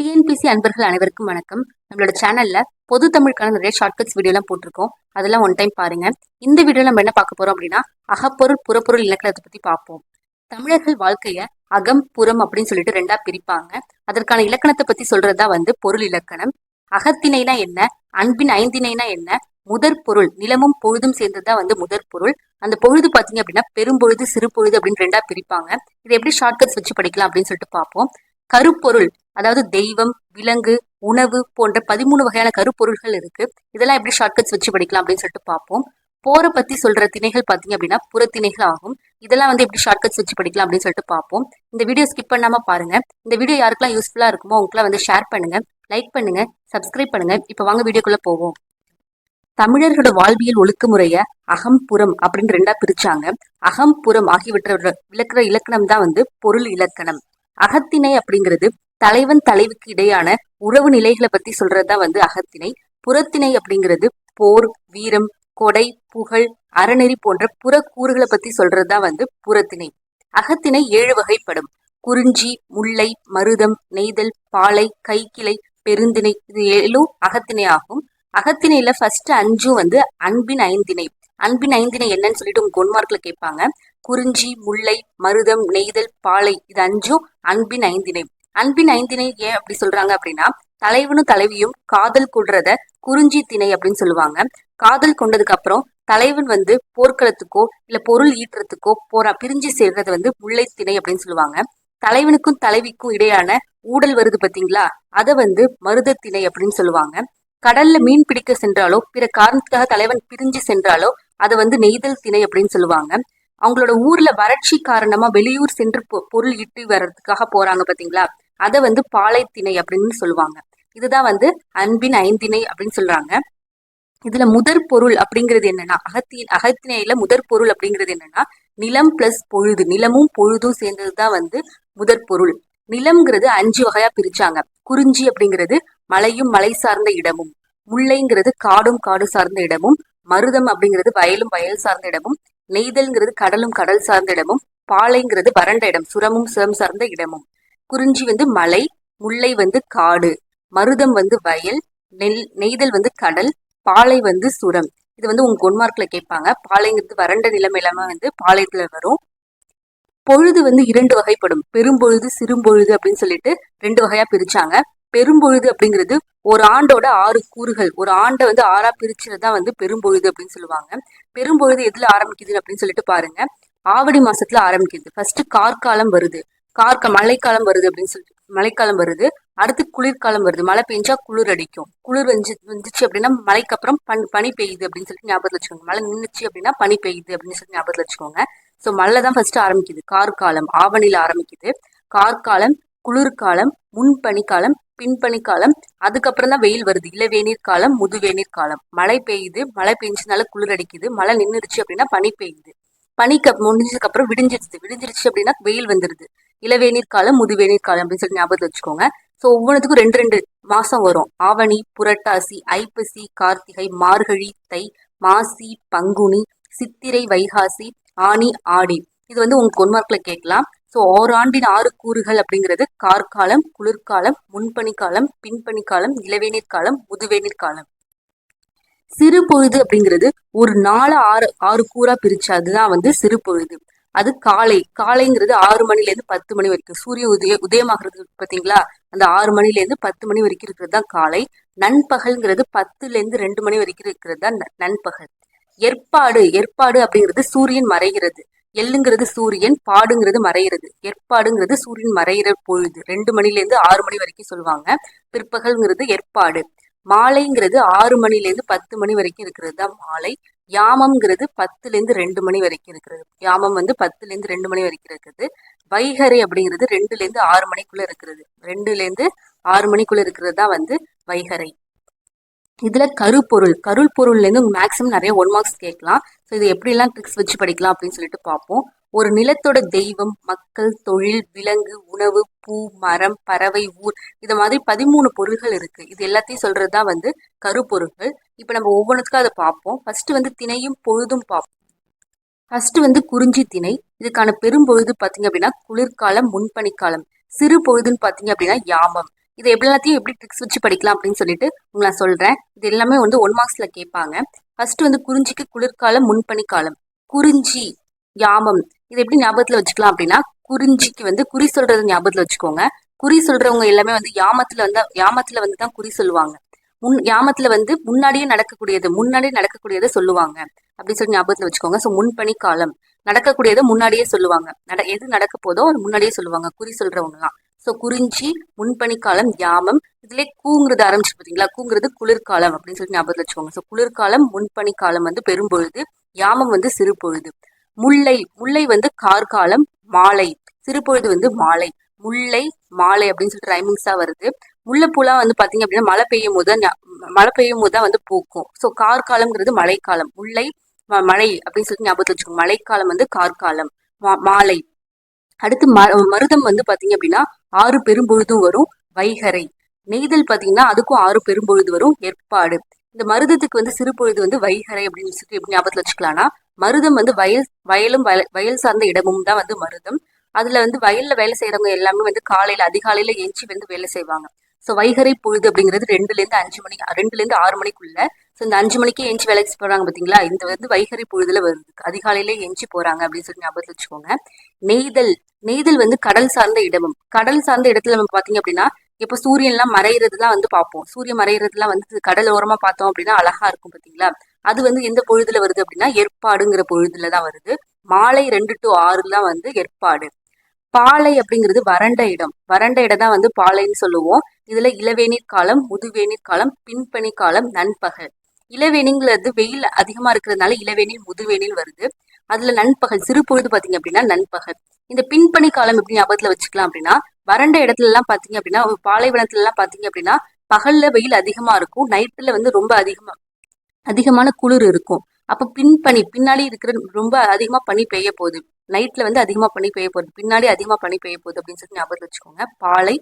TNPSC அன்பர்கள் அனைவருக்கும் வணக்கம். நம்மளோட சேனல்ல பொது தமிழுக்கான நிறைய ஷார்ட்கட்ஸ் வீடியோலாம் போட்டிருக்கோம். அதெல்லாம் ஒன் டைம் பாருங்க. இந்த வீடியோ நம்ம என்ன பார்க்க போறோம் அப்படின்னா அகப்பொருள் புறப்பொருள் இலக்கணத்தை பத்தி பார்ப்போம். தமிழர்கள் வாழ்க்கைய அகம் புறம் அப்படின்னு சொல்லிட்டு ரெண்டா பிரிப்பாங்க. அதற்கான இலக்கணத்தை பத்தி சொல்றதா வந்து பொருள் இலக்கணம். அகத்திணைனா என்ன? அன்பின் ஐந்திணைனா என்ன? முதற் பொருள் நிலமும் பொழுதும் சேர்ந்ததா வந்து முதற் பொருள். அந்த பொழுது பாத்தீங்க அப்படின்னா பெரும்பொழுது சிறு பொழுது அப்படின்னு ரெண்டா பிரிப்பாங்க. இதை எப்படி ஷார்ட்கட்ஸ் வச்சு படிக்கலாம் அப்படின்னு சொல்லிட்டு பார்ப்போம். கருப்பொருள் அதாவது தெய்வம் விலங்கு உணவு போன்ற பதிமூணு வகையான கருப்பொருள்கள் இருக்கு. இதெல்லாம் எப்படி ஷார்ட்கட்ஸ் வச்சு படிக்கலாம் அப்படின்னு சொல்லிட்டு பார்ப்போம். போரை பத்தி சொல்ற திணைகள் பாத்தீங்க அப்படின்னா புறத்திணைகள் ஆகும். இதெல்லாம் வந்து எப்படி ஷார்ட்கட்ஸ் வச்சு படிக்கலாம் அப்படின்னு சொல்லிட்டு பார்ப்போம். இந்த வீடியோ ஸ்கிப் பண்ணாம பாருங்க. இந்த வீடியோ யாருக்கெல்லாம் யூஸ்ஃபுல்லா இருக்குமோ அவங்களுக்குலாம் வந்து ஷேர் பண்ணுங்க லைக் பண்ணுங்க சப்ஸ்கிரைப் பண்ணுங்க. இப்போ வாங்க வீடியோக்குள்ள போவோம். தமிழர்களோட வாழ்வியல் ஒழுக்குமுறைய அகம் புறம் அப்படின்னு ரெண்டா பிரிச்சாங்க. அகம் புறம் ஆகியவற்றோட விளக்குற இலக்கணம் தான் வந்து பொருள் இலக்கணம். அகத்திணை அப்படிங்கிறது தலைவன் தலைவுக்கு இடையான உறவு நிலைகளை பத்தி சொல்றதுதான் வந்து அகத்திணை. புறத்திணை அப்படிங்கிறது போர் வீரம் கொடை புகழ் அறநெறி போன்ற புறக்கூறுகளை பத்தி சொல்றதுதான் வந்து புறத்திணை. அகத்திணை ஏழு வகைப்படும். குறிஞ்சி முல்லை மருதம் நெய்தல் பாலை கைக்கிளை பெருந்திணை இது ஏழும் அகத்திணை ஆகும். அகத்திணையில ஃபர்ஸ்ட் அஞ்சும் வந்து அன்பின் ஐந்திணை. அன்பின் ஐந்திணை என்னன்னு சொல்லிட்டு உங்க ஒன்மார்க்ல கேட்பாங்க. குறிஞ்சி முல்லை மருதம் நெய்தல் பாலை இது அஞ்சும் அன்பின் ஐந்திணை. அன்பின் ஐந்தினை ஏன் அப்படி சொல்றாங்க அப்படின்னா தலைவனும் தலைவியும் காதல் கொள்றத குறிஞ்சி திணை அப்படின்னு சொல்லுவாங்க. காதல் கொண்டதுக்கு அப்புறம் தலைவன் வந்து போர்க்களத்துக்கோ இல்ல பொருள் ஈட்டுறதுக்கோ போரா பிரிஞ்சு சேர்றது வந்து முல்லை திணை அப்படின்னு சொல்லுவாங்க. தலைவனுக்கும் தலைவிக்கும் இடையான ஊடல் வருது பாத்தீங்களா? அதை வந்து மருதத்திணை அப்படின்னு சொல்லுவாங்க. கடல்ல மீன் பிடிக்க சென்றாலோ பிற காரணத்துக்காக தலைவன் பிரிஞ்சு சென்றாலோ அதை வந்து நெய்தல் திணை அப்படின்னு சொல்லுவாங்க. அவங்களோட ஊர்ல வறட்சி காரணமா வெளியூர் சென்று பொருள் இட்டு வர்றதுக்காக போறாங்க பாத்தீங்களா? அதை வந்து பாலைத்திணை அப்படின்னு சொல்லுவாங்க. இதுதான் வந்து அன்பின் ஐந்திணை அப்படின்னு சொல்றாங்க. இதுல முதற் பொருள் அப்படிங்கிறது என்னன்னா அகத்தி அகத்திணையில முதற் பொருள் அப்படிங்கிறது என்னன்னா நிலம் பிளஸ் பொழுது நிலமும் பொழுதும் சேர்ந்ததுதான் வந்து முதற் பொருள். நிலம்ங்கிறது அஞ்சு வகையா பிரிச்சாங்க. குறிஞ்சி அப்படிங்கிறது மலையும் மலை சார்ந்த இடமும். முல்லைங்கிறது காடும் காடு சார்ந்த இடமும். மருதம் அப்படிங்கிறது வயலும் வயல் சார்ந்த இடமும். நெய்தல்ங்கிறது கடலும் கடல் சார்ந்த இடமும் பாலைங்கிறது வறண்ட இடம் சுரமும் சுரம் சார்ந்த இடமும். குறிஞ்சி வந்து மலை முல்லை வந்து காடு மருதம் வந்து வயல் நெல் நெய்தல் வந்து கடல் பாலை வந்து சுரம். இது வந்து உங்க ஒன்மார்க்ல கேட்பாங்க. பாலைங்கிறது வறண்ட நிலம் எல்லாமே வந்து பாளையத்துல வரும். பொழுது வந்து இரண்டு வகைப்படும். பெரும்பொழுது சிறும்பொழுது அப்படின்னு சொல்லிட்டு ரெண்டு வகையா பிரிச்சாங்க. பெரும்பொழுது அப்படிங்கிறது ஒரு ஆண்டோட ஆறு கூறுகள். ஒரு ஆண்டை வந்து ஆறா பிரிச்சது தான் வந்து பெரும்பொழுது அப்படின்னு சொல்லுவாங்க. பெரும்பொழுது எதுல ஆரம்பிக்குது அப்படின்னு சொல்லிட்டு பாருங்க. ஆவடி மாசத்துல ஆரம்பிக்குது. ஃபர்ஸ்ட் கார்காலம் வருது. கார்க்க மழைக்காலம் வருது அப்படின்னு சொல்லிட்டு மழைக்காலம் வருது. அடுத்து குளிர்காலம் வருது. மழை பெஞ்சா குளிர் அடிக்கும். குளிர் வந்து வந்துச்சு அப்படின்னா மழைக்கு அப்புறம் பனி பனி பெய்யுது அப்படின்னு சொல்லிட்டு ஞாபகத்தில் வச்சுக்கோங்க. மழை நின்றுச்சு அப்படின்னா பனி பெய்யுது அப்படின்னு சொல்லிட்டு ஞாபகத்தில் வச்சுக்கோங்க. ஸோ மழை தான் ஃபர்ஸ்ட் ஆரம்பிக்குது. கார்காலம் ஆவணியில் ஆரம்பிக்குது. கார்காலம் குளிர்காலம் முன்பனிக்காலம் பின்பனிக்காலம் அதுக்கப்புறம் தான் வெயில் வருது. இளவேநீர் காலம் முதுவேநீர் காலம். மழை பெய்யுது. மழை பெஞ்சினால குளிர் அடிக்குது. மழை நின்றுடுச்சு அப்படின்னா பனி பெய்யுது. பனிக்கு முடிஞ்சதுக்கு அப்புறம் விடிஞ்சிருச்சு விடிஞ்சிருச்சு அப்படின்னா வெயில் வந்துருது. இளவேநீர் காலம் முதுவேநீர் காலம் அப்படின்னு சொல்லி ஞாபகத்தில் வச்சுக்கோங்க. ஸோ ஒவ்வொன்றுத்துக்கும் ரெண்டு ரெண்டு மாசம் வரும். ஆவணி புரட்டாசி ஐப்பசி கார்த்திகை மார்கழி தை மாசி பங்குனி சித்திரை வைகாசி ஆனி ஆடி. இது வந்து உங்க கொன்மார்க்ல கேட்கலாம். ஸோ ஓராண்டின் ஆறு கூறுகள் அப்படிங்கிறது கார்காலம் குளிர்காலம் முன்பனிக்காலம் பின்பனிக்காலம் இளவேநீர் காலம் முதுவேநீர் காலம் சிறு பொழுது அப்படிங்கிறது ஒரு நாலு ஆறு ஆறு கூறா பிரிச்சு அதுதான் வந்து சிறு பொழுது. அது காலை காலைங்கிறது ஆறு மணில இருந்து பத்து மணி வரைக்கும். சூரிய உதய உதயமாகிறது பார்த்தீங்களா? அந்த ஆறு மணில இருந்து பத்து மணி வரைக்கும் இருக்கிறது தான் காலை. நண்பகல்ங்கிறது பத்துல இருந்து ரெண்டு மணி வரைக்கும் இருக்கிறது தான் நண்பகல். ஏற்பாடு ஏற்பாடு அப்படிங்கிறது சூரியன் மறைகிறது. எள்ளுங்கிறது சூரியன் பாடுங்கிறது மறையிறது. ஏற்பாடுங்கிறது சூரியன் மறையிற பொழுது. ரெண்டு மணிலேருந்து ஆறு மணி வரைக்கும் சொல்லுவாங்க. பிற்பகல்ங்கிறது ஏற்பாடு. மாலைங்கிறது ஆறு மணிலேருந்து பத்து மணி வரைக்கும் இருக்கிறது தான் மாலை. யாமம்ங்கிறது பத்துலேருந்து ரெண்டு மணி வரைக்கும் இருக்கிறது. யாமம் வந்து பத்துலேருந்து ரெண்டு மணி வரைக்கும் இருக்குது. வைகரை அப்படிங்கிறது ரெண்டுலேருந்து ஆறு மணிக்குள்ள இருக்கிறது. ரெண்டுலேருந்து ஆறு மணிக்குள்ள இருக்கிறது தான் வந்து வைகரை இதில் கருப்பொருள் கருள் பொருள்லேருந்து மேக்ஸிமம் நிறைய ஒன் மார்க்ஸ் கேட்கலாம். ஸோ இது எப்படிலாம் ட்ரிக்ஸ் வச்சு படிக்கலாம் அப்படின்னு சொல்லிட்டு பார்ப்போம். ஒரு நிலத்தோட தெய்வம் மக்கள் தொழில் விலங்கு உணவு பூ மரம் பறவை ஊர் இது மாதிரி பதிமூணு பொருள்கள் இருக்கு. இது எல்லாத்தையும் சொல்றதுதான் வந்து கருப்பொருள்கள் இப்போ நம்ம ஒவ்வொன்றுத்துக்கும் அதை பார்ப்போம். ஃபர்ஸ்ட் வந்து திணையும் பொழுதும் பார்ப்போம். ஃபர்ஸ்ட் வந்து குறிஞ்சி திணை. இதுக்கான பெரும்பொழுது பார்த்தீங்க அப்படின்னா குளிர்காலம் முன்பனிக்காலம். சிறு பொழுதுன்னு பார்த்தீங்க அப்படின்னா யாமம். இது எல்லாத்தையும் எப்படி ட்ரிக்ஸ் வச்சு படிக்கலாம் அப்படின்னு சொல்லிட்டு நான் சொல்றேன். இது எல்லாமே வந்து ஒன் மார்க்ஸ்ல கேட்பாங்க. ஃபர்ஸ்ட் வந்து குறிஞ்சிக்கு குளிர்காலம் முன்பனி காலம் குறிஞ்சி யாமம். இது எப்படி ஞாபகத்துல வச்சுக்கலாம் அப்படின்னா குறிஞ்சிக்கு வந்து குறி சொல்றது ஞாபகத்துல வச்சுக்கோங்க. குறி சொல்றவங்க எல்லாமே வந்து யாமத்துல வந்து யாமத்துல வந்து தான் குறி சொல்லுவாங்க. முன் யாமத்துல வந்து முன்னாடியே நடக்கக்கூடியது முன்னாடியே நடக்கக்கூடியதை சொல்லுவாங்க. அப்படின்னு சொல்லி ஞாபகத்துல வச்சுக்கோங்க. ஸோ முன்பனி காலம் நடக்கக்கூடியதை முன்னாடியே சொல்லுவாங்க. நட எது நடக்க போதோ அது முன்னாடியே சொல்லுவாங்க. குறி சொல்றவங்கலாம். ஸோ குறிஞ்சி முன்பனி காலம் யாமம் இதுல கூங்குறது ஆரம்பிச்சு பார்த்தீங்களா கூங்குறது குளிர்காலம் அப்படின்னு சொல்லி ஞாபகத்தில் வச்சுக்கோங்க. ஸோ குளிர்காலம் முன்பனிக்காலம் வந்து பெரும்பொழுது யாமம் வந்து சிறு பொழுது முல்லை முல்லை வந்து கார்காலம் மாலை. சிறுபொழுது வந்து மாலை. முல்லை மாலை அப்படின்னு சொல்லிட்டு ரைமிங்ஸா வருது. முல்லைப்பூலாம் வந்து பாத்தீங்க அப்படின்னா மழை பெய்யும் போது தான் மழை பெய்யும் போது தான் வந்து பூக்கும். ஸோ கார்காலம்ங்கிறது மழைக்காலம். முல்லை ம- மழை அப்படின்னு சொல்லிட்டு ஞாபகத்தில் வச்சுக்கோங்க. மழைக்காலம் வந்து கார்காலம். மா- மாலை. அடுத்து ம- மருதம் வந்து பாத்தீங்க அப்படின்னா ஆறு பெரும்பொழுதும் வரும் வைகரை. நெய்தல் பாத்தீங்கன்னா அதுக்கும் ஆறு பெரும்பொழுது வரும் ஏற்பாடு. இந்த மருதத்துக்கு வந்து சிறு பொழுது வந்து வைகரை அப்படின்னு சொல்லிட்டு எப்படி ஞாபகத்துல வச்சுக்கலாம்னா மருதம் வந்து வயல் வயலும் வயல் வயல் சார்ந்த இடமும் தான் வந்து மருதம். அதுல வந்து வயல்ல வேலை செய்யறவங்க எல்லாமே வந்து காலையில அதிகாலையில எஞ்சி வந்து வேலை செய்வாங்க. ஸோ வைகரை பொழுது அப்படிங்கிறது ரெண்டுல இருந்து அஞ்சு மணி ரெண்டுல இருந்து ஆறு மணிக்குள்ள. ஸோ இந்த அஞ்சு மணிக்கே எஞ்சி வேலைக்கு போறாங்க பாத்தீங்களா? இந்த வந்து வைகரை பொழுதுல வருது அதிகாலையில எஞ்சி போறாங்க அப்படின்னு சொல்லி ஞாபகத்துல வச்சுக்கோங்க. நெய்தல் நெய்தல் வந்து கடல் சார்ந்த இடமும். கடல் சார்ந்த இடத்துல நம்ம பாத்தீங்க அப்படின்னா இப்போ சூரியன்லாம் மறையிறதுலாம் வந்து பார்ப்போம். சூரியன் மறையிறதுலாம் வந்து கடல் ஓரமா பார்த்தோம் அப்படின்னா அழகா இருக்கும் பாத்தீங்களா அது வந்து எந்த பொழுதுல வருது அப்படின்னா ஏற்பாடுங்கிற பொழுதுல தான் வருது. மாலை ரெண்டு டு ஆறுலாம் வந்து ஏற்பாடு. பாலை அப்படிங்கிறது வறண்ட இடம். வறண்ட இடம் தான் வந்து பாலைன்னு சொல்லுவோம். இதுல இளவேநீர் காலம் முதுவேநீர் காலம் பின்பனி காலம் நண்பகல். இளவேணிங்கிறது வெயில் அதிகமா இருக்கிறதுனால இளவேணி முதுவேநீர் வருது. அதுல நண்பகல் சிறு பொழுது பாத்தீங்க அப்படின்னா நண்பகல். இந்த பின்பனி காலம் எப்படி ஞாபகத்துல வச்சுக்கலாம் அப்படின்னா வறண்ட இடத்துல எல்லாம் பாத்தீங்க அப்படின்னா பாலைவனத்துல எல்லாம் பாத்தீங்க அப்படின்னா பகல்ல வெயில் அதிகமா இருக்கும் நைட்ல வந்து ரொம்ப அதிகமா அதிகமான குளிர் இருக்கும். அப்ப பின்பனி பின்னாடி இருக்கிற ரொம்ப அதிகமா பனி பெய்ய போகுது. நைட்ல வந்து அதிகமா பனி பெய்ய போகுது பின்னாடி அதிகமா பனி பெய்ய போகுது அப்படின்னு சொல்லி ஞாபகத்துல வச்சுக்கோங்க. பாலை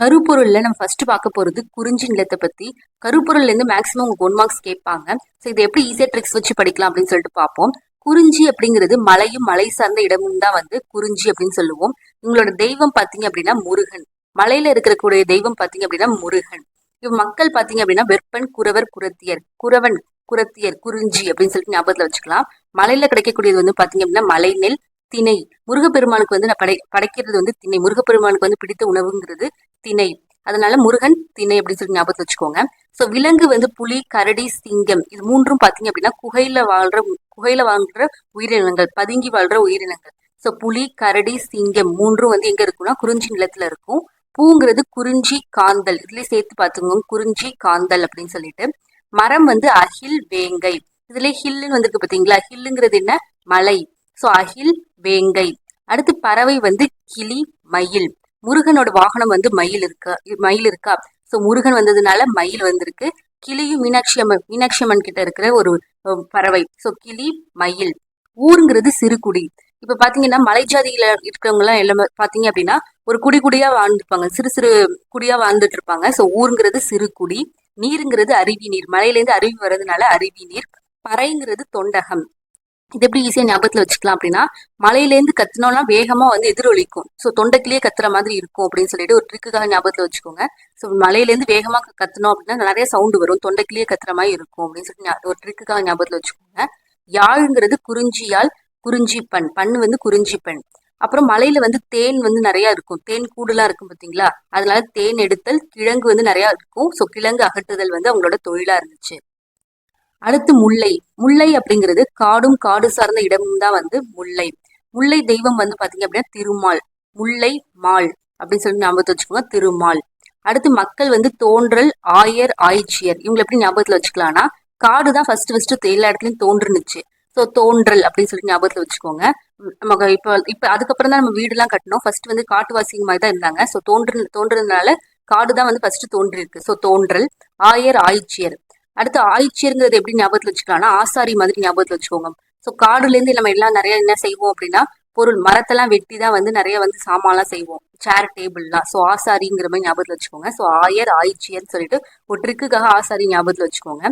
கருப்பொருளில் நம்ம ஃபர்ஸ்ட் பார்க்க போகிறது குறிஞ்சி நிலத்தை பற்றி கருப்பொருள்லேருந்து மேக்ஸிமம் உங்களுக்கு ஒன் மார்க்ஸ் கேட்பாங்க. ஸோ இதை எப்படி ஈஸியாக ட்ரிக்ஸ் வச்சு படிக்கலாம் அப்படின்னு சொல்லிட்டு பார்ப்போம். குறிஞ்சி அப்படிங்கிறது மலையும் மலை சார்ந்த இடமும் தான் வந்து குறிஞ்சி அப்படின்னு சொல்லுவோம். உங்களோட தெய்வம் பார்த்தீங்க அப்படின்னா முருகன். மலையில இருக்கக்கூடிய தெய்வம் பார்த்தீங்க அப்படின்னா முருகன். இப்போ மக்கள் பார்த்தீங்க அப்படின்னா வெப்பன் குறவர் குரத்தியர் குறவன் குரத்தியர் குறிஞ்சி அப்படின்னு சொல்லிட்டு ஞாபகத்தில் வச்சுக்கலாம். மலையில கிடைக்கக்கூடியது வந்து பார்த்தீங்க அப்படின்னா மலை நெல் திணை. முருகப்பெருமானுக்கு வந்து நான் படை படைக்கிறது வந்து திணை. முருகப்பெருமானுக்கு வந்து பிடித்த உணவுங்கிறது திணை. அதனால முருகன் திணை அப்படின்னு சொல்லி ஞாபகத்துல வச்சுக்கோங்க. சோ விலங்கு வந்து புலி கரடி சிங்கம் இது மூன்றும் பாத்தீங்க அப்படின்னா குகையில வாழ்ற குகையில வாழ்ற உயிரினங்கள் பதுங்கி வாழ்ற உயிரினங்கள். சோ புலி கரடி சிங்கம் மூன்றும் வந்து எங்க இருக்கும்னா குறிஞ்சி நிலத்துல இருக்கும். பூங்கிறது குறிஞ்சி காந்தல். இதுலயே சேர்த்து பார்த்துக்கோங்க. குறிஞ்சி காந்தல் அப்படின்னு சொல்லிட்டு. மரம் வந்து அகில் வேங்கை. இதுல ஹில்லுன்னு வந்திருக்கு பாத்தீங்களா ஹில்லுங்கிறது என்ன? மலை. சோ அகில் வேங்கை. அடுத்து பறவை வந்து கிளி மயில். முருகனோட வாகனம் வந்து மயில் இருக்கா மயில் இருக்கா? ஸோ முருகன் வந்ததுனால மயில் வந்திருக்கு. கிளியும் மீனாட்சி அம்மன் மீனாட்சி அம்மன் கிட்ட இருக்கிற ஒரு பறவை. ஸோ கிளி மயில். ஊருங்கிறது சிறுகுடி இப்ப பாத்தீங்கன்னா மலை ஜாதியில இருக்கிறவங்க எல்லாம் எல்லாமே பாத்தீங்க அப்படின்னா ஒரு குடி குடியா வாழ்ந்துருப்பாங்க சிறு சிறு குடியா வாழ்ந்துட்டு இருப்பாங்க. ஸோ ஊருங்கிறது சிறு குடி. நீருங்கிறது அருவி நீர். மலையிலேருந்து அருவி வர்றதுனால அருவி நீர். பறைங்கிறது தொண்டகம். இது எப்படி ஈஸியாக ஞாபகத்தில் வச்சுக்கலாம் அப்படின்னா மலையிலேருந்து கத்தினோம்னா வேகமாக வந்து எதிரொலிக்கும். ஸோ தொண்டைக்கிலேயே கத்துற மாதிரி இருக்கும் அப்படின்னு சொல்லிட்டு ஒரு ட்ரிக்குக்காக ஞாபகத்தில் வச்சுக்கோங்க. ஸோ மலையிலேருந்து வேகமாக கத்தினோம் அப்படின்னா நிறைய சவுண்டு வரும். தொண்டைக்கிலேயே கத்துற மாதிரி இருக்கும் அப்படின்னு சொல்லிட்டு ஒரு ட்ரிக்குக்காக ஞாபகத்தில் வச்சுக்கோங்க. யாழ்ங்கிறது குறிஞ்சியால் குறிஞ்சி பண் பண் வந்து குறிஞ்சி பெண் அப்புறம் மலையில வந்து தேன் வந்து நிறைய இருக்கும். தேன் கூடுலாம் இருக்கும் பார்த்தீங்களா அதனால தேன் எடுத்தல் கிழங்கு வந்து நிறைய இருக்கும். ஸோ கிழங்கு அகற்றுதல் வந்து அவங்களோட தொழிலா இருந்துச்சு. அடுத்து முல்லை. முல்லை அப்படிங்கிறது காடும் காடு சார்ந்த இடமும் தான் வந்து முல்லை. முல்லை தெய்வம் வந்து பாத்தீங்க அப்படின்னா திருமால். முல்லை மால் அப்படின்னு சொல்லி ஞாபகத்தை வச்சுக்கோங்க திருமால். அடுத்து மக்கள் வந்து தோன்றல் ஆயர் ஆய்ச்சியர். இவங்களை எப்படி ஞாபகத்துல வச்சுக்கலாம்னா காடு தான் ஃபர்ஸ்ட் ஃபர்ஸ்ட் எல்லா இடத்துலயும் தோன்றுனுச்சு. ஸோ தோன்றல் அப்படின்னு சொல்லி ஞாபகத்துல வச்சுக்கோங்க. நம்ம நமக்கு இப்போ இப்போ அதுக்கப்புறம் தான் நம்ம வீடுலாம் கட்டணும் ஃபர்ஸ்ட் வந்து காட்டுவாசிங்க மாதிரி தான் இருந்தாங்க. ஸோ தோன்று தோன்றதுனால காடு தான் வந்து ஃபர்ஸ்ட் தோன்றிருக்கு ஸோ தோன்றல் ஆயர் ஆய்ச்சியர். அடுத்து ஆய்ச்சியருங்கிறது எப்படி ஞாபகத்துல வச்சுக்கலாம்னா ஆசாரி மாதிரி ஞாபகத்துல வச்சுக்கோங்க. ஸோ காடுல இருந்து நம்ம எல்லாம் நிறைய என்ன செய்வோம் அப்படின்னா பொருள் மரத்தெல்லாம் வெட்டி தான் வந்து நிறைய வந்து சாமான்லாம் செய்வோம். சேர் டேபிள்லாம் ஸோ ஆசாரிங்கிற மாதிரி ஞாபகத்துல வச்சுக்கோங்க. ஸோ ஆயர் ஆய்ச்சியர்னு சொல்லிட்டு ஒரு ட்ரிக்குக்காக ஆசாரி ஞாபகத்துல வச்சுக்கோங்க.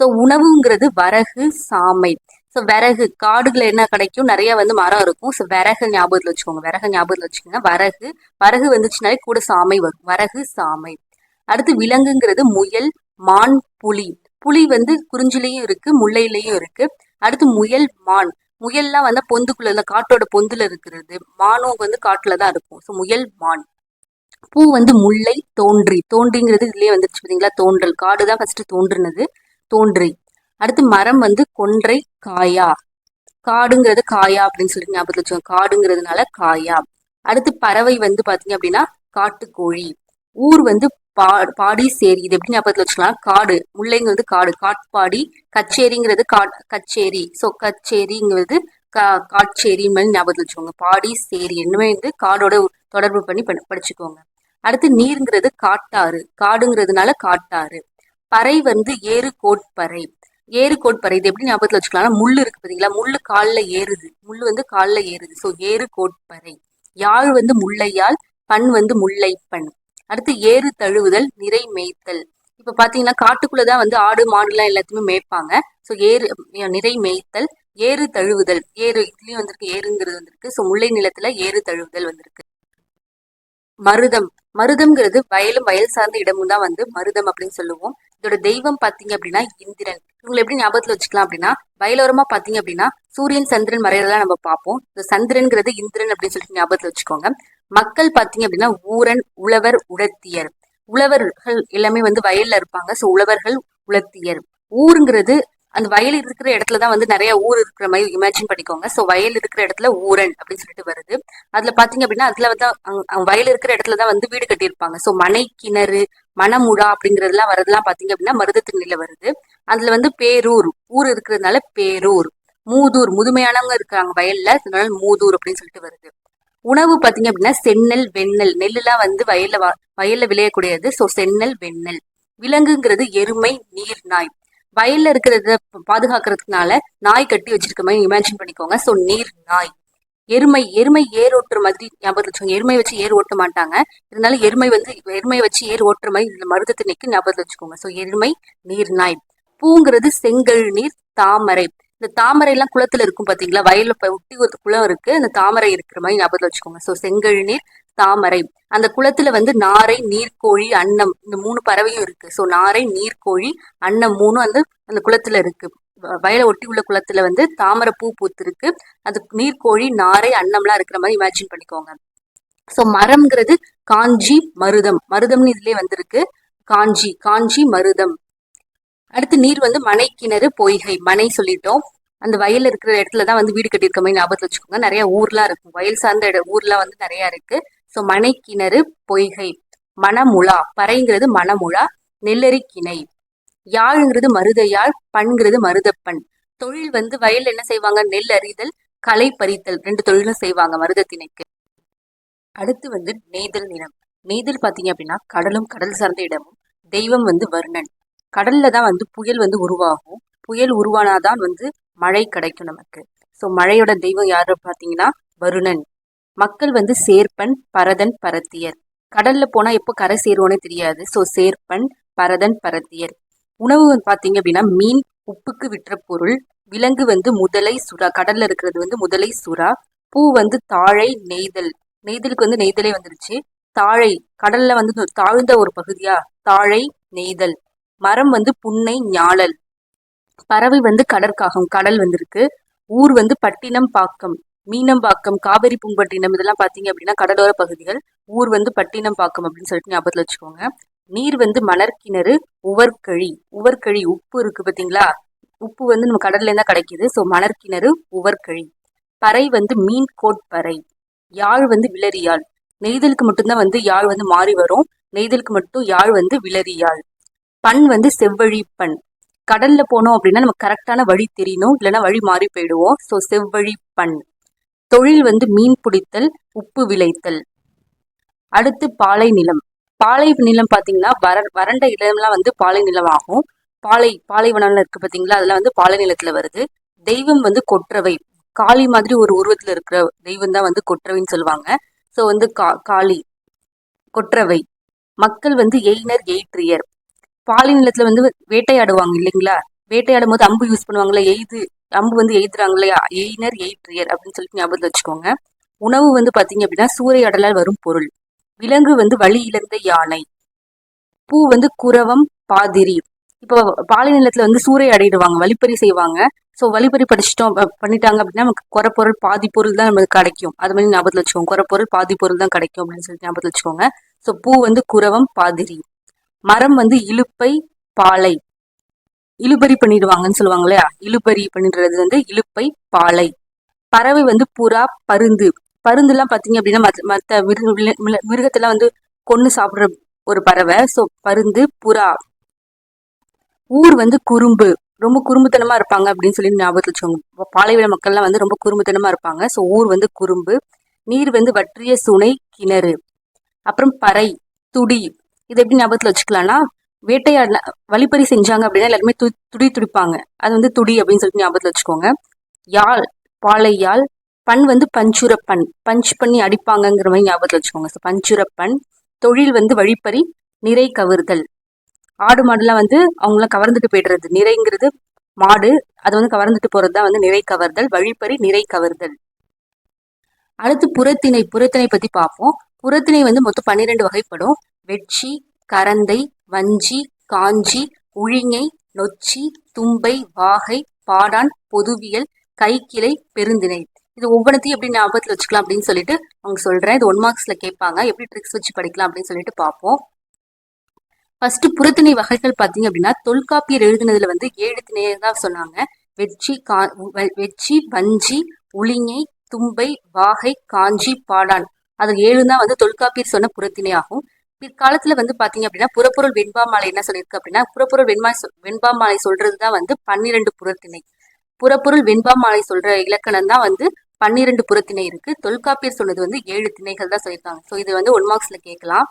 ஸோ உணவுங்கிறது வரகு சாமை. ஸோ விறகு. காடுகள் என்ன கிடைக்கும்? நிறைய வந்து மரம் இருக்கும். ஸோ விறகு ஞாபகத்தில் வச்சுக்கோங்க. விறகு ஞாபகத்தில் வச்சுக்கோங்க. வரகு. வரகு வந்துச்சுனாலே கூட சாமை வரும். வரகு சாமை. அடுத்து விலங்குங்கிறது முயல் மான் புலி. புலி வந்து குறிஞ்சிலையும் இருக்கு முல்லையிலையும் இருக்கு. அடுத்து முயல் மான். முயல்லாம் வந்து பொந்துக்குள்ள இந்த காட்டோட பொந்துல இருக்கிறது. மானும் வந்து காட்டுல தான் இருக்கும். ஸோ முயல் மான். பூ வந்து முல்லை தோன்றி. தோன்றிங்கிறது இதுலயே வந்துருச்சு பார்த்தீங்களா தோன்றல். காடு தான் ஃபர்ஸ்ட் தோன்றுனது. தோன்றி. அடுத்து மரம் வந்து கொன்றை காயா. காடுங்கிறது காயா அப்படின்னு சொல்லிட்டு ஞாபகத்தில் வச்சுக்கோங்க. காடுங்கிறதுனால காயா. அடுத்து பறவை வந்து பாத்தீங்க அப்படின்னா காட்டுக்கோழி. ஊர் வந்து பா பாடி சேரி இது எப்படி ஞாபகத்தில் வச்சுக்கலாம் காடு முல்லைங்கிறது காடு காட்பாடி கச்சேரிங்கிறது காட் கச்சேரி. ஸோ கச்சேரிங்கிறது கா காட்சேரி மாதிரி ஞாபகத்தில் வச்சுக்கோங்க. பாடி சேரி என்னமே வந்து காடோட தொடர்பு பண்ணி படிச்சுக்கோங்க. அடுத்து நீருங்கிறது காட்டாறு. காடுங்கிறதுனால காட்டாறு. பறை வந்து ஏறு கோட்பறை ஏறு கோட்பறை இது எப்படி ஞாபகத்தில் வச்சுக்கலாம் முள் இருக்கு பார்த்தீங்களா முள் காலில் ஏறுது. முள் வந்து காலில் ஏறுது. ஸோ ஏறு கோட்பறை யாழ் வந்து முல்லையால் பண் வந்து முல்லை பண் அடுத்து ஏறு தழுவுதல் நிறை மேய்த்தல். இப்போ பார்த்தீங்கன்னா காட்டுக்குள்ளே வந்து ஆடு மாடுலாம் எல்லாத்தையுமே மேய்ப்பாங்க. ஸோ ஏறு நிறை மேய்த்தல் ஏறு தழுவுதல். ஏறு இதுலேயும் வந்திருக்கு ஏறுங்கிறது வந்திருக்கு. ஸோ முல்லை நிலத்தில் ஏறு தழுவுதல் வந்திருக்கு. மருதம். மருதம்ங்கிறது வயலும் வயல் சார்ந்த இடமும் தான் வந்து மருதம் அப்படின்னு சொல்லுவோம். இதோட தெய்வம் பார்த்தீங்க அப்படின்னா இந்திரன். இவங்களை எப்படி ஞாபகத்தில் வச்சுக்கலாம் அப்படின்னா வயலோரமா பார்த்தீங்க அப்படின்னா சூரியன் சந்திரன் மறையறதெல்லாம் நம்ம பார்ப்போம். இந்த சந்திரன்கிறது இந்திரன் அப்படின்னு சொல்லிட்டு ஞாபகத்தில் வச்சுக்கோங்க. மக்கள் பார்த்தீங்க அப்படின்னா ஊரன் உழவர் உடத்தியர் உழவர்கள் எல்லாமே வந்து வயல்ல இருப்பாங்க. ஸோ உழவர்கள் உழத்தியர் ஊருங்கிறது அந்த வயல் இருக்கிற இடத்துல தான் வந்து நிறைய ஊர் இருக்கிற மாதிரி இமேஜின் பண்ணிக்கோங்க. ஸோ வயல் இருக்கிற இடத்துல ஊரன் அப்படின்னு சொல்லிட்டு வருது. அதுல பாத்தீங்க அப்படின்னா அதுல வந்து வயல் இருக்கிற இடத்துல தான் வந்து வீடு கட்டியிருப்பாங்க. ஸோ மனை கிணறு மணமுழா அப்படிங்கறதுலாம் வரதுலாம் பாத்தீங்க அப்படின்னா மருதத்தினில வருது. அதுல வந்து பேரூர் ஊர் இருக்கிறதுனால பேரூர். மூதூர் முதுமையானவங்க இருக்கிறாங்க வயல்ல. அதனால மூதூர் அப்படின்னு சொல்லிட்டு வருது. உணவு பார்த்தீங்க அப்படின்னா சென்னல் வெண்ணெல். நெல்லுலாம் வந்து வயல்ல வயல்ல விளையக்கூடியது. ஸோ சென்னல் வெண்ணெல். விலங்குங்கிறது எருமை நீர் நாய். வயல்ல இருக்கிறத பாதுகாக்கிறதுனால நாய் கட்டி வச்சிருக்க மாதிரி இமேஜின் பண்ணிக்கோங்க. ஸோ நீர் நாய். எருமை எருமை ஏர் ஓட்டுற மாதிரி ஞாபகம் வச்சுக்கோங்க. எருமை வச்சு ஏர் ஓட்ட மாட்டாங்க. இருந்தாலும் எருமை வந்து எருமை வச்சு ஏர் ஓட்டுற மாதிரி இந்த மருதத்தை நிற்க ஞாபகத்தில் வச்சுக்கோங்க. ஸோ எருமை நீர் நாய். பூங்கிறது செங்கல் நீர் தாமரை. இந்த தாமரை எல்லாம் குளத்துல இருக்கும் பாத்தீங்களா? வயல்ல ஒட்டி ஒரு குளம் இருக்கு. அந்த தாமரை இருக்கிற மாதிரி ஞாபகத்தில் வச்சுக்கோங்க. ஸோ செங்கல் நீர் தாமரை. அந்த குளத்துல வந்து நாரை நீர்க்கோழி அன்னம் இந்த மூணு பறவையும் இருக்கு. ஸோ நாரை நீர்க்கோழி அன்னம் மூணும் வந்து அந்த குளத்துல இருக்கு. வயலை ஒட்டி உள்ள குளத்துல வந்து தாமரை பூ பூத்திருக்கு. அது நீர்க்கோழி நாரை அன்னம்லாம் இருக்கிற மாதிரி இமேஜின் பண்ணிக்கோங்க. ஸோ மரம்ங்கிறது காஞ்சி மருதம். மருதம்னு இதுலயே வந்திருக்கு. காஞ்சி காஞ்சி மருதம். அடுத்து நீர் வந்து மனை கிணறு பொய்கை மனை சொல்லிட்டோம். அந்த வயல் இருக்கிற இடத்துல தான் வந்து வீடு கட்டியிருக்க மாதிரி ஞாபகத்தில் வச்சுக்கோங்க. நிறைய ஊர்லாம் இருக்கும். வயல் சார்ந்த இட ஊர்லாம் வந்து நிறைய இருக்கு. ஸோ மனை கிணறு பொய்கை மணமுழா பறைங்கிறது மணமுழா நெல்லரி கிணை. யாழ்ங்கிறது மருதையாழ் பண்கிறது மருதப்பண் தொழில் வந்து வயல் என்ன செய்வாங்க? நெல் அறிதல் களை பறித்தல். ரெண்டு தொழிலும் செய்வாங்க மருதத்திணைக்கு அடுத்து வந்து நெய்தல் நிலம் நெய்தல் பார்த்தீங்க அப்படின்னா கடலும் கடல் சார்ந்த இடமும் தெய்வம் வந்து வர்ணன். கடல்ல தான் வந்து புயல் வந்து உருவாகும். புயல் உருவானாதான் வந்து மழை கிடைக்கும் நமக்கு. ஸோ மழையோட தெய்வம் யாரு பார்த்தீங்கன்னா வருணன். மக்கள் வந்து சேர்ப்பன் பரதன் பரத்தியர். கடல்ல போனா எப்போ கரை சேருவோனே தெரியாது. ஸோ சேர்ப்பன் பரதன் பரத்தியர். உணவு பார்த்தீங்க அப்படின்னா மீன் உப்புக்கு விற்ற பொருள் விலங்கு வந்து முதலை சுறா கடல்ல இருக்கிறது வந்து முதலை சுறா பூ வந்து தாழை நெய்தல். நெய்தலுக்கு வந்து நெய்தலே வந்துருச்சு. தாழை கடல்ல வந்து தாழ்ந்த ஒரு பகுதியா? தாழை நெய்தல். மரம் வந்து புன்னை ஞாழல். பறவை வந்து கடற்காகம் கடல் வந்திருக்கு. ஊர் வந்து பட்டினம் பாக்கம் மீனம்பாக்கம் காவிரி பூம்பட்டினம் இதெல்லாம் பார்த்தீங்க அப்படின்னா கடலோர பகுதிகள். ஊர் வந்து பட்டினம் பாக்கம் அப்படின்னு சொல்லிட்டு ஞாபகத்தில் வச்சுக்கோங்க. நீர் வந்து மணற்கிணறு உவர்கழி. உவர்கழி உப்பு இருக்கு பார்த்தீங்களா உப்பு வந்து நம்ம கடல்ல இருந்தா கிடைக்குது. ஸோ மணற்கிணறு உவர்கழி. பறை வந்து மீன் கோட்பறை யாழ் வந்து விளரியாழ் நெய்தலுக்கு மட்டும்தான் வந்து யாழ் வந்து மாறி வரும். நெய்தலுக்கு மட்டும் யாழ் வந்து விளரியாழ் பண் வந்து செவ்வழி பண். கடல்ல போனோம் அப்படின்னா நமக்கு கரெக்டான வழி தெரியணும். இல்லைன்னா வழி மாறி போயிடுவோம். ஸோ செவ்வழி பண். தொழில் வந்து மீன் பிடித்தல் உப்பு விளைத்தல். அடுத்து பாலை நிலம். பாலை நிலம் பார்த்தீங்கன்னா வர வறண்ட இடம்லாம் வந்து பாலை நிலம் ஆகும் பாலை பாலைவனம்ல இருக்கு பார்த்தீங்களா அதெல்லாம் வந்து பாலை நிலத்துல வருது. தெய்வம் வந்து கொற்றவை. காளி மாதிரி ஒரு உருவத்துல இருக்கிற தெய்வம் தான் வந்து கொற்றவைன்னு சொல்லுவாங்க. ஸோ வந்து கா காளி கொற்றவை. மக்கள் வந்து எய்னர் எயிற்றியர். பாலை நிலத்துல வந்து வேட்டையாடுவாங்க இல்லைங்களா? வேட்டையாடும் போது அம்பு யூஸ் பண்ணுவாங்களா எய்து. அம்பு வந்து எய்துறாங்க இல்லையா எய்னர் எய்ட்ரியர் அப்படின்னு சொல்லிட்டு ஞாபகத்தில் வச்சுக்கோங்க. உணவு வந்து பார்த்தீங்க அப்படின்னா சூறையாடலால் வரும் பொருள். விலங்கு வந்து வழி இழந்த யானை. பூ வந்து குரவம் பாதிரி. இப்போ பாலை வந்து வந்து சூறையாடிடுவாங்க வழிப்பறி செய்வாங்க. ஸோ வழிப்பறி படிச்சிட்டோம் பண்ணிட்டாங்க அப்படின்னா நமக்கு குறப்பொருள் பாதி பொருள் தான் நமக்கு கிடைக்கும். அது மாதிரி ஞாபகத்தில் வச்சுக்கோங்க. குறப்பொருள் பாதி பொருள் தான் கிடைக்கும் அப்படின்னு சொல்லிட்டு ஞாபகத்தில் வச்சுக்கோங்க. ஸோ பூ வந்து குரவம் பாதிரி. மரம் வந்து இலுப்பை பாலை. இழுபறி பண்ணிடுவாங்கன்னு சொல்லுவாங்க இல்லையா இழுபறி பண்ணிடுறது வந்து இலுப்பை பாலை. பறவை வந்து புறா பருந்து. பருந்துலாம் பார்த்தீங்க அப்படின்னா மற்ற மற்ற மிருக மில- மிருகத்தெல்லாம் வந்து கொன்று சாப்பிட்ற ஒரு பறவை. ஸோ பருந்து புறா. ஊர் வந்து குறும்பு. ரொம்ப குறும்புத்தனமா இருப்பாங்க அப்படின்னு சொல்லி ஞாபகத்தில் வச்சுக்கோங்க. பாலைவிட மக்கள்லாம் வந்து ரொம்ப குறும்புத்தனமா இருப்பாங்க. ஸோ ஊர் வந்து குறும்பு. நீர் வந்து வற்றிய சுனை கிணறு. அப்புறம் பறை துடி. இது எப்படி ஞாபகத்தில் வச்சுக்கலாம்னா வேட்டையாடின வழிப்பறி செஞ்சாங்க அப்படின்னா எல்லாருமே து துடி துடிப்பாங்க. அது வந்து துடி அப்படின்னு சொல்லிட்டு ஞாபகத்தில் வச்சுக்கோங்க. யாழ் பாலை யாழ் பண் வந்து பஞ்சுரப்பண் பஞ்ச் பண்ணி அடிப்பாங்கங்கிற மாதிரி ஞாபகத்தில் வச்சுக்கோங்க. ஸோ பஞ்சுரப்பண் தொழில் வந்து வழிப்பறி நிறை கவர்தல் ஆடு மாடுலாம் வந்து அவங்களாம் கவர்ந்துட்டு போயிடுறது. நிறைங்கிறது மாடு அது வந்து கவர்ந்துட்டு போகிறது தான் வந்து நிறை கவர்தல் வழிப்பறி நிறை கவர்தல் அடுத்து புறத்திணை புறத்திணை பற்றி பார்ப்போம். புறத்திணை வந்து மொத்தம் பன்னிரெண்டு வகைப்படும். வெட்சி கரந்தை வஞ்சி காஞ்சி உழிஞை நொச்சி தும்பை வாகை பாடான் பொதுவியல் கைக்கிளை பெருந்திணை. இது ஒவ்வொன்றத்தையும் எப்படி ஞாபகத்தில் வச்சுக்கலாம் அப்படின்னு சொல்லிட்டு அவங்க சொல்கிறேன் இது ஒன் மார்க்ஸில் கேட்பாங்க. எப்படி ட்ரிக்ஸ் வச்சு படிக்கலாம் அப்படின்னு சொல்லிட்டு பார்ப்போம். ஃபர்ஸ்ட் புறத்திணை வகைகள் பார்த்தீங்க அப்படின்னா தொல்காப்பியர் எழுதுனதுல வந்து ஏழு திணையை தான் சொன்னாங்க. வெற்றி கா வெற்றி வஞ்சி உளிஞை தும்பை வாகை காஞ்சி பாடான். அது ஏழு தான் வந்து தொல்காப்பியர் சொன்ன புறத்திணை ஆகும் பிற்காலத்துல வந்து பாத்தீங்க அப்படின்னா புறப்பொருள் வெண்பாமாலை என்ன சொல்லியிருக்கு அப்படின்னா புறப்பொருள் வெண்மா வெண்பாமாலை சொல்றதுதான் வந்து பன்னிரண்டு புறத்திணை. புறப்பொருள் வெண்பாமாலை சொல்ற இலக்கணம் தான் வந்து பன்னிரண்டு புறத்திணை இருக்கு. தொல்காப்பியர் சொன்னது வந்து ஏழு திணைகள் தான் சொல்லியிருக்காங்க. ஸோ இது வந்து ஒன் மார்க்ஸ்ல கேட்கலாம்.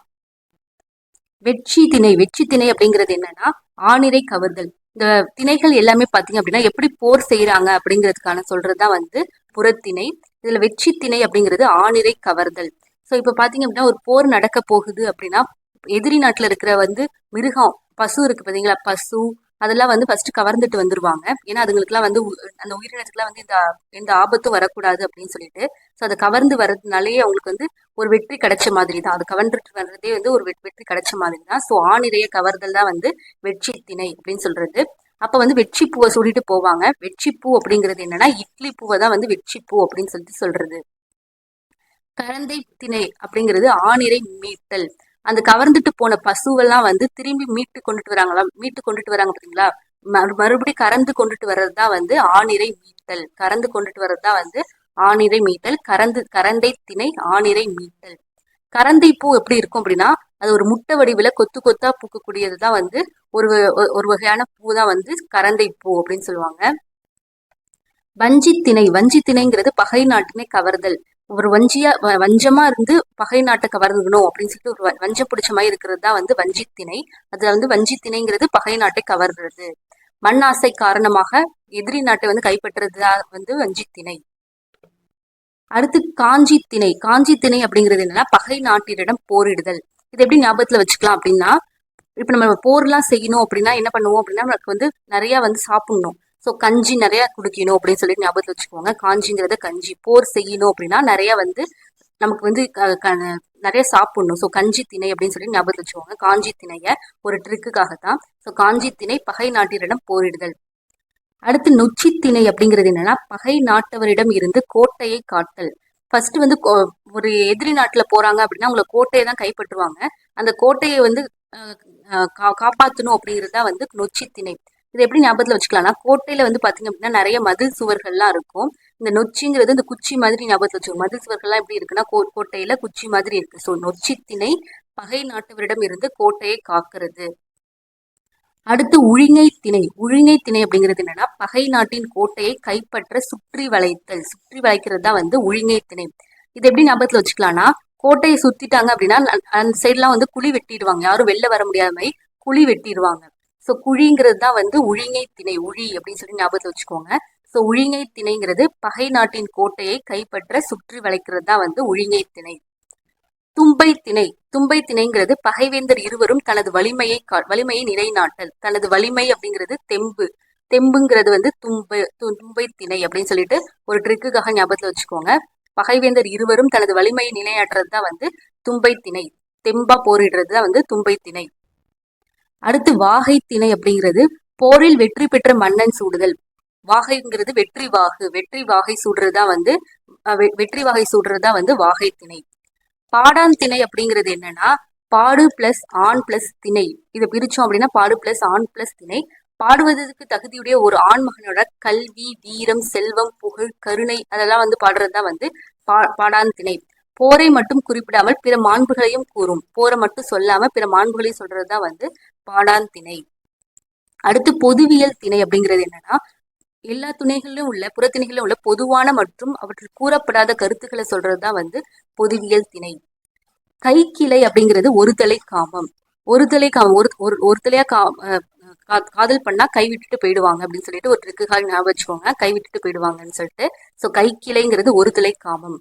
வெற்றி திணை வெற்றி திணை அப்படிங்கிறது என்னன்னா ஆணிரை கவர்தல். இந்த திணைகள் எல்லாமே பாத்தீங்க அப்படின்னா எப்படி போர் செய்யறாங்க அப்படிங்கிறதுக்கான சொல்றதுதான் வந்து புறத்திணை. இதுல வெற்றி திணை அப்படிங்கிறது ஆணிரை கவர்தல். ஸோ இப்போ பார்த்தீங்க அப்படின்னா ஒரு போர் நடக்க போகுது அப்படின்னா எதிரி நாட்டில் இருக்கிற வந்து மிருகம் பசு இருக்கு பார்த்தீங்களா பசு அதெல்லாம் வந்து ஃபர்ஸ்ட் கவர்ந்துட்டு வந்துருவாங்க. ஏன்னா அதுங்களுக்குலாம் வந்து உ- அந்த உயிரினத்துக்குலாம் வந்து இந்த எந்த ஆபத்தும் வரக்கூடாது அப்படின்னு சொல்லிட்டு ஸோ அதை கவர்ந்து வர்றதுனாலேயே அவங்களுக்கு வந்து ஒரு வெற்றி கிடைச்ச மாதிரி தான் அது கவர்ந்துட்டு வர்றதே வந்து ஒரு வெ- வெற்றி கிடைச்ச மாதிரி தான் ஸோ ஆணிறைய கவர்தல் தான் வந்து வெற்றி திணை அப்படின்னு சொல்றது. அப்போ வந்து வெற்றி பூவை சூடிட்டு போவாங்க. வெற்றி பூ அப்படிங்கிறது என்னன்னா இட்லி பூவை தான் வந்து வெற்றி பூ அப்படின்னு சொல்லிட்டு சொல்றது. கரந்தை திணை அப்படிங்கிறது ஆணிரை மீட்டல். அந்த கவர்ந்துட்டு போன பசுவெல்லாம் வந்து திரும்பி மீட்டு கொண்டுட்டு வராங்களா? மீட்டு கொண்டுட்டு வராங்க பாத்தீங்களா? மறு- மறுபடியும் கறந்து கொண்டுட்டு வர்றது தான் வந்து ஆணிரை மீட்டல். கறந்து கொண்டுட்டு வர்றது தான் வந்து ஆணிரை மீட்டல். கறந்து கரந்தை திணை ஆணிரை மீட்டல். கரந்தை பூ எப்படி இருக்கும் அப்படின்னா அது ஒரு முட்டை வடிவில் கொத்து கொத்தா பூக்கக்கூடியது தான் வந்து ஒரு ஒரு வகையான பூ தான் வந்து கரந்தை பூ அப்படின்னு சொல்லுவாங்க. வஞ்சித்திணை வஞ்சித்திணைங்கிறது பகை நாட்டினை கவர்தல். ஒரு வஞ்சியா வ- வஞ்சமா இருந்து பகை நாட்டை கவர்ந்துக்கணும் அப்படின்னு சொல்லிட்டு ஒரு வஞ்ச வஞ்சம் பிடிச்ச மாதிரி இருக்கிறது தான் வந்து வஞ்சித்திணை அதுல வந்து வஞ்சித்திணைங்கிறது பகை நாட்டை கவர்றது. மண் ஆசை காரணமாக எதிரி நாட்டை வந்து கைப்பற்றுறது வந்து வந்து வஞ்சித்திணை அடுத்து காஞ்சி திணை. காஞ்சி திணை அப்படிங்கிறது என்னன்னா பகை நாட்டினரிடம் போரிடுதல். இது எப்படி ஞாபகத்துல வச்சுக்கலாம் அப்படின்னா இப்ப நம்ம போர்லாம் செய்யணும் அப்படின்னா என்ன பண்ணுவோம் அப்படின்னா நமக்கு வந்து நிறைய வந்து சாப்பிடணும். ஸோ கஞ்சி நிறைய குடிக்கணும் அப்படின்னு சொல்லி ஞாபகத்தில் வச்சுக்கோங்க. காஞ்சிங்கிறத கஞ்சி போர் செய்யணும் அப்படின்னா நிறைய வந்து நமக்கு வந்து க- க- நிறைய சாப்பிடணும். ஸோ கஞ்சி திணை அப்படின்னு சொல்லி ஞாபகத்தில் வச்சுக்கோங்க. காஞ்சி திணைய ஒரு ட்ரிக்குக்காக தான் ஸோ காஞ்சி திணை பகை நாட்டினரிடம் போரிடுதல். அடுத்து நொச்சி திணை அப்படிங்கிறது என்னன்னா பகை நாட்டவரிடம் இருந்து கோட்டையை காத்தல். ஃபர்ஸ்ட் வந்து கோ- ஒரு எதிரி நாட்டுல போறாங்க அப்படின்னா அவங்கள கோட்டையை தான் கைப்பற்றுவாங்க. அந்த கோட்டையை வந்து காப்பாற்றணும் கா- அப்படிங்கிறது தான் வந்து நொச்சி திணை. இது எப்படி ஞாபகத்துல வச்சுக்கலாம்னா கோட்டையில வந்து பாத்தீங்க அப்படின்னா நிறைய மதில் சுவர்கள்லாம் இருக்கும். இந்த நொச்சிங்கிறது இந்த குச்சி மாதிரி ஞாபகத்துல வச்சுக்கோங்க. மதில் சுவர்கள்லாம் எப்படி இருக்குன்னா கோ கோட்டையில குச்சி மாதிரி இருக்கு. ஸோ நொச்சி திணை பகை நாட்டவரிடம் இருந்து கோட்டையை காக்கிறது. அடுத்து உழிங்கை திணை உழிங்கை திணை அப்படிங்கிறது என்னன்னா பகை நாட்டின் கோட்டையை கைப்பற்ற சுற்றி வளைத்தல். சுற்றி வளைக்கிறது தான் வந்து உழிங்கை திணை இது எப்படி ஞாபகத்துல வச்சுக்கலாம்னா கோட்டையை சுத்திட்டாங்க அப்படின்னா அந்த சைட்லாம் வந்து குழி வெட்டிடுவாங்க. யாரும் வெளில வர முடியாத மாதிரி குழி வெட்டிடுவாங்க. ஸோ குழிங்கிறது தான் வந்து உழிங்கை திணை உழி அப்படின்னு சொல்லி ஞாபகத்தை வச்சுக்கோங்க. ஸோ உழிங்கை திணைங்கிறது பகை நாட்டின் கோட்டையை கைப்பற்ற சுற்றி வளைக்கிறது தான் வந்து உழிங்கை திணை. தும்பை திணை தும்பை திணைங்கிறது பகைவேந்தர் இருவரும் தனது வலிமையை வலிமையை நிலைநாட்டல் தனது வலிமை அப்படிங்கிறது தெம்பு. தெம்புங்கிறது வந்து தும்பை து- தும்பை திணை அப்படின்னு சொல்லிட்டு ஒரு ட்ரிக்குக்காக ஞாபகத்தில் வச்சுக்கோங்க. பகைவேந்தர் இருவரும் தனது வலிமையை நிலையாட்டுறது தான் வந்து தும்பை திணை. தெம்பா போரிடுறது தான் வந்து தும்பை திணை. அடுத்து வாகை திணை அப்படிங்கிறது போரில் வெற்றி பெற்ற மன்னன் சூடுதல். வாகைங்கிறது வெற்றி வாகு. வெற்றி வாகை சூடுறது தான் வந்து வெற்றி வாகை சூடுறது தான் வந்து வாகை திணை. பாடான் திணை அப்படிங்கிறது என்னன்னா பாடு பிளஸ் ஆண் பிளஸ் திணை. இதை பிரிச்சோம் அப்படின்னா பாடு பிளஸ் ஆண் பிளஸ் திணை. பாடுவதற்கு தகுதியுடைய ஒரு ஆண் மகனோட கல்வி வீரம் செல்வம் புகழ் கருணை அதெல்லாம் வந்து பாடுறது தான் வந்து பா பாடான் திணை. போரை மட்டும் குறிப்பிடாமல் பிற மாண்புகளையும் கூறும். போரை மட்டும் சொல்லாம பிற மாண்புகளையும் சொல்றது தான் வந்து பாடான் திணை அடுத்து பொதுவியல் திணை அப்படிங்கிறது என்னன்னா எல்லா துணைகளிலும் உள்ள புறத்திணைகளிலும் உள்ள பொதுவான மற்றும் அவற்றில் கூறப்படாத கருத்துக்களை சொல்றதுதான் வந்து பொதுவியல் திணை. கைக்கிளை அப்படிங்கிறது ஒரு தலை காமம். ஒரு தலை காமம் ஒரு ஒரு ஒரு தலையா கா கா- காதல் பண்ணா கை விட்டுட்டு போயிடுவாங்க அப்படின்னு சொல்லிட்டு ஒரு ட்ரிக்குக்காக ஞாபகம் வச்சுக்கோங்க. கை விட்டுட்டு போயிடுவாங்கன்னு சொல்லிட்டு. ஸோ கைக்கிளைங்கிறது ஒரு தலை காமம்.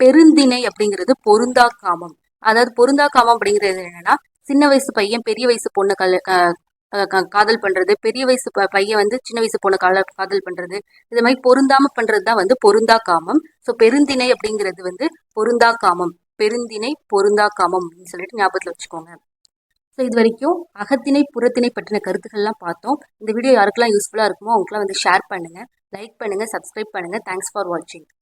பெருந்திணை அப்படிங்கிறது பொருந்தா காமம். அதாவது பொருந்தா காமம் அப்படிங்கிறது என்னன்னா சின்ன வயசு பையன் பெரிய வயசு பொண்ணு கல் காதல் பண்றது பெரிய வயசு பையன் வந்து சின்ன வயசு பொண்ணு கால காதல் பண்றது இது மாதிரி பொருந்தாம பண்றது தான் வந்து பொருந்தா காமம். ஸோ பெருந்திணை அப்படிங்கிறது வந்து பொருந்தா காமம். பெருந்திணை பொருந்தா காமம் அப்படின்னு சொல்லிட்டு ஞாபகத்தில் வச்சுக்கோங்க. ஸோ இது வரைக்கும் அகத்திணை புறத்திணை பற்றின கருத்துக்கள்லாம் பார்த்தோம். இந்த வீடியோ யாருக்கெல்லாம் யூஸ்ஃபுல்லாக இருக்குமோ அவங்களுக்குலாம் வந்து ஷேர் பண்ணுங்க. லைக் பண்ணுங்க சப்ஸ்கிரைப் பண்ணுங்க. தேங்க்ஸ் ஃபார் வாட்சிங்